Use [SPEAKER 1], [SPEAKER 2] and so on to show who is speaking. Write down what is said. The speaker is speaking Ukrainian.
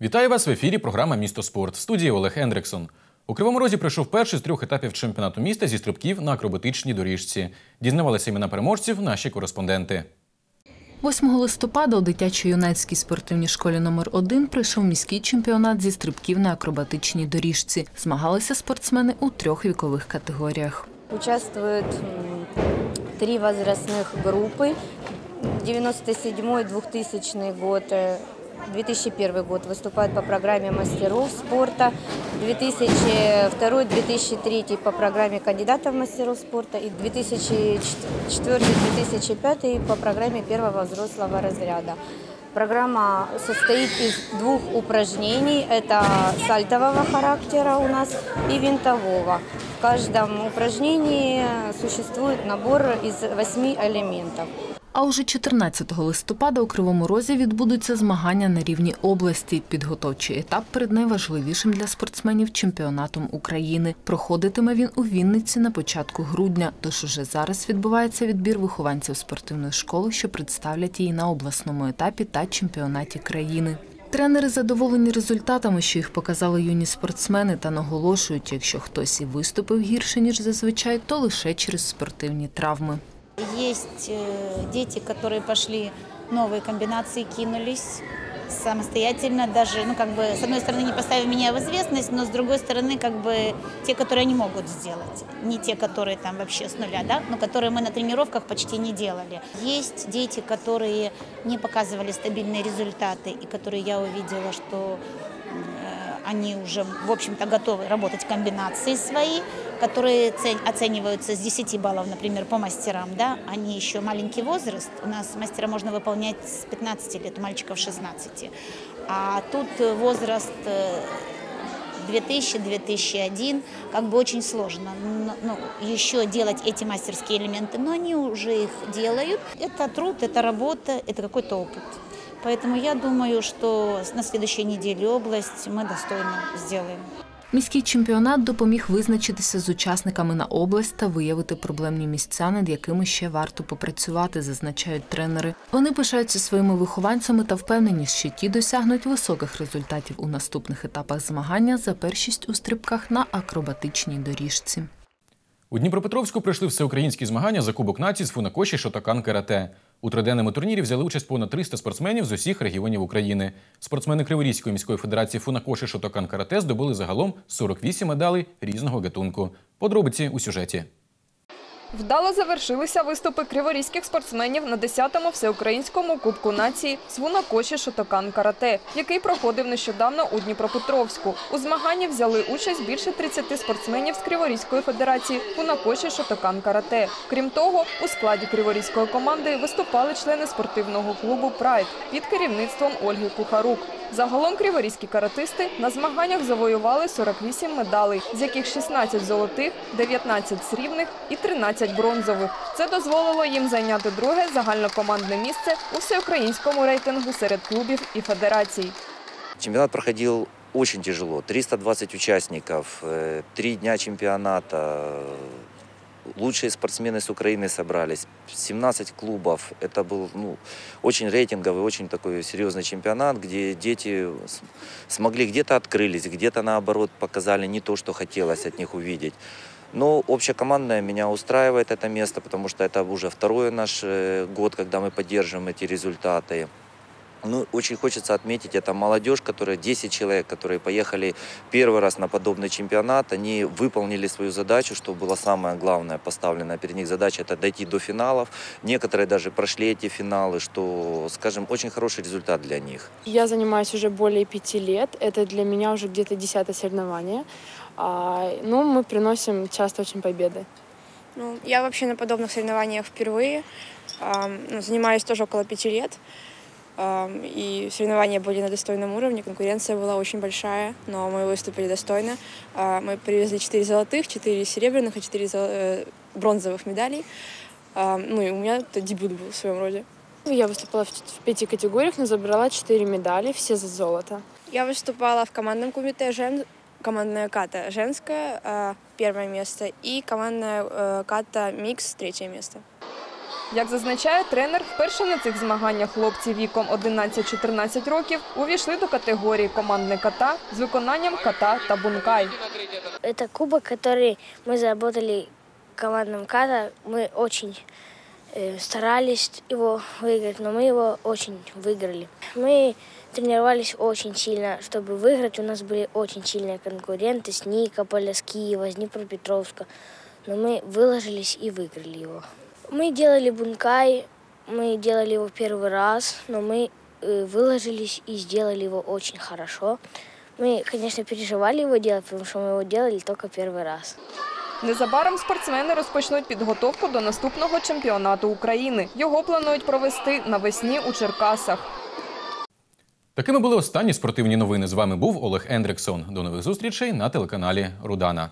[SPEAKER 1] Вітаю вас в ефірі. Програма Місто спорт в студії Олег Ендриксон. У Кривому Розі пройшов перший з трьох етапів чемпіонату міста зі стрибків на акробатичній доріжці. Дізнавалися імена переможців наші кореспонденти.
[SPEAKER 2] 8 листопада у дитячо-юнацькій спортивній школі номер 1 прийшов міський чемпіонат зі стрибків на акробатичній доріжці. Змагалися спортсмени у трьох вікових категоріях.
[SPEAKER 3] Участвуют м, три возрастных группы. 97-2000 год, э, 2001 год выступают по программе мастеров спорта, 2002-2003 по программе кандидатов в мастеров спорта и 2004-2005 по программе первого взрослого разряда. Программа состоит из двух упражнений. Это сальтового характера у нас и винтового. В каждом упражнении существует набор из восьми элементов.
[SPEAKER 2] А уже 14 листопада у Кривому Розі відбудуться змагання на рівні області. Підготовчий етап перед найважливішим для спортсменів чемпіонатом України. Проходитиме він у Вінниці на початку грудня. Тож уже зараз відбувається відбір вихованців спортивної школи, що представлять її на обласному етапі та чемпіонаті країни. Тренери задоволені результатами, що їх показали юні спортсмени, та наголошують, якщо хтось і виступив гірше ніж зазвичай, то лише через спортивні травми.
[SPEAKER 4] Есть э, дети, которые пошли новые комбинации, кинулись самостоятельно, даже, ну, как бы, с одной стороны, не поставив меня в известность, но с другой стороны, как бы, те, которые они могут сделать. Не те, которые там вообще с нуля, да, но которые мы на тренировках почти не делали. Есть дети, которые не показывали стабильные результаты, и которые я увидела, что э, они уже, в общем-то, готовы работать комбинации свои, которые цен- оцениваются с 10 баллов, например, по мастерам, да, они еще маленький возраст, у нас мастера можно выполнять с 15 лет, у мальчиков 16, а тут э, возраст э, 2000-2001, как бы очень сложно но- ну, еще делать эти мастерские элементы, но они уже их делают. Это труд, это работа, это какой-то опыт. Поэтому я думаю, что на следующей неделе область мы достойно сделаем.
[SPEAKER 2] Міський чемпіонат допоміг визначитися з учасниками на область та виявити проблемні місця, над якими ще варто попрацювати, зазначають тренери. Вони пишаються своїми вихованцями та впевнені, що ті досягнуть високих результатів у наступних етапах змагання за першість у стрибках на акробатичній доріжці.
[SPEAKER 1] У Дніпропетровську пройшли всеукраїнські змагання за Кубок нації з фунакоші Шотокан Карате. У триденному турнірі взяли участь понад 300 спортсменів з усіх регіонів України. Спортсмени Криворізької міської федерації фунакоші Шотокан Карате здобули загалом 48 медалей різного гатунку. Подробиці у сюжеті.
[SPEAKER 5] Вдало завершилися виступи криворізьких спортсменів на 10-му всеукраїнському кубку нації з Вунакоші Шотокан Карате, який проходив нещодавно у Дніпропетровську. У змаганні взяли участь більше 30 спортсменів з Криворізької федерації Вунакоші Шотокан Карате. Крім того, у складі криворізької команди виступали члени спортивного клубу Прайд під керівництвом Ольги Кухарук. Загалом криворізькі каратисти на змаганнях завоювали 48 медалей, з яких 16 золотих, 19 срібних і 13 бронзових. Це дозволило їм зайняти друге загальнокомандне місце у всеукраїнському рейтингу серед клубів і федерацій.
[SPEAKER 6] Чемпионат проходил очень тяжело. 320 участников, э, три дня чемпионата. Лучшие спортсмены с Украины собрались. 17 клубов. Это был ну, очень рейтинговый, очень такой серьезный чемпионат, где дети смогли где-то открылись, где-то наоборот показали не то, что хотелось от них увидеть. Но общекомандное меня устраивает это место, потому что это уже второй наш э, год, когда мы поддерживаем эти результаты. Ну, очень хочется отметить, это молодежь, которая 10 человек, которые поехали первый раз на подобный чемпионат, они выполнили свою задачу, что было самое главное поставленное перед них задача, это дойти до финалов. Некоторые даже прошли эти финалы, что, скажем, очень хороший результат для них.
[SPEAKER 7] Я занимаюсь уже более пяти лет. Это для меня уже где-то десятое соревнование. А, ну, мы приносим часто очень победы.
[SPEAKER 8] Ну, я вообще на подобных соревнованиях впервые. Ам, ну, занимаюсь тоже около пяти лет. И соревнования были на достойном уровне, конкуренция была очень большая, но мы выступили достойно. А, Мы привезли 4 золотых, 4 серебряных и 4 зо- э, бронзовых медалей. Ну и у меня это дебют был в своем роде.
[SPEAKER 7] Я выступала в, пяти категориях, но забрала четыре медали, все за золото.
[SPEAKER 8] Я выступала в командном комитете жен... командная ката женская, а, первое место, и командная э, ката микс, третье место.
[SPEAKER 5] Як зазначає тренер, вперше на цих змаганнях хлопці віком 11-14 років увійшли до категорії командне ката з виконанням ката та бункай.
[SPEAKER 9] Это кубок, который мы заработали командным ката. Мы очень э, старались его выиграть, но мы его очень выиграли. Мы тренировались очень сильно, чтобы выиграть. У нас были очень сильные конкуренты с Никополя, с Киева, с Днепропетровска. Но мы выложились и выиграли его. Мы делали бункай, мы делали его первый раз, но мы э, выложились и сделали его очень хорошо. Мы, конечно, переживали его делать, потому что мы его делали только первый раз.
[SPEAKER 5] Незабаром спортсмени розпочнуть підготовку до наступного чемпіонату України. Його планують провести навесні у Черкасах.
[SPEAKER 1] Такими були останні спортивні новини. З вами був Олег Ендриксон. До нових зустрічей на телеканалі Рудана.